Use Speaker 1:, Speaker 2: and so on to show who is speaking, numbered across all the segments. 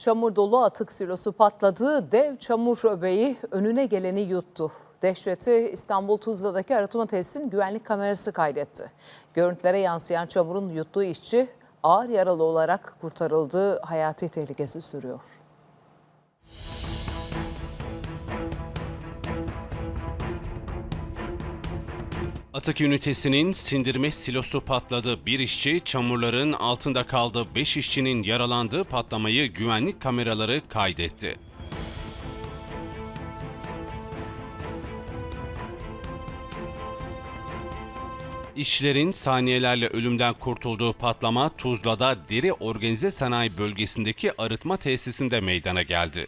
Speaker 1: Çamur dolu atık silosu patladı. Dev çamur öbeği önüne geleni yuttu. Dehşeti İstanbul Tuzla'daki arıtma tesisinin güvenlik kamerası kaydetti. Görüntülere yansıyan çamurun yuttuğu işçi ağır yaralı olarak kurtarıldı. Hayati tehlikesi sürüyor.
Speaker 2: Atık ünitesinin sindirme silosu patladı. Bir işçi çamurların altında kaldı. Beş işçinin yaralandığı patlamayı güvenlik kameraları kaydetti. İşçilerin saniyelerle ölümden kurtulduğu patlama Tuzla'da deri organize sanayi bölgesindeki arıtma tesisinde meydana geldi.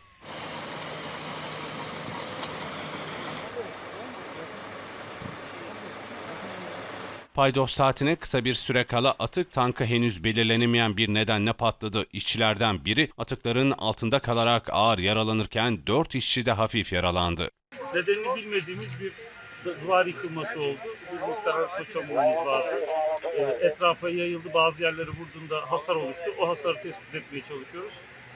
Speaker 2: Paydos saatine kısa bir süre kala atık tankı henüz belirlenemeyen bir nedenle patladı. İşçilerden biri atıkların altında kalarak ağır yaralanırken 4 işçi de hafif yaralandı.
Speaker 3: nedenini bilmediğimiz bir duvar yıkılması oldu. Bir arpa çamurumuz vardı. Ee, Etrafa yayıldı. Bazı yerleri vurduğunda hasar oluştu. O hasarı tespit etmeye çalışıyoruz.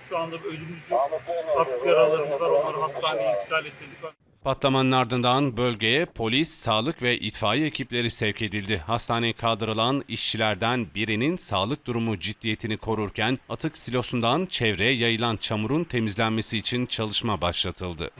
Speaker 3: Şu anda ölümümüz yok. Hafif yaralarımız var. Onları hastaneye intikal ettirdik.
Speaker 2: Patlamanın ardından bölgeye polis, sağlık ve itfaiye ekipleri sevk edildi. Hastaneye kaldırılan işçilerden birinin sağlık durumu ciddiyetini korurken atık silosundan çevreye yayılan çamurun temizlenmesi için çalışma başlatıldı.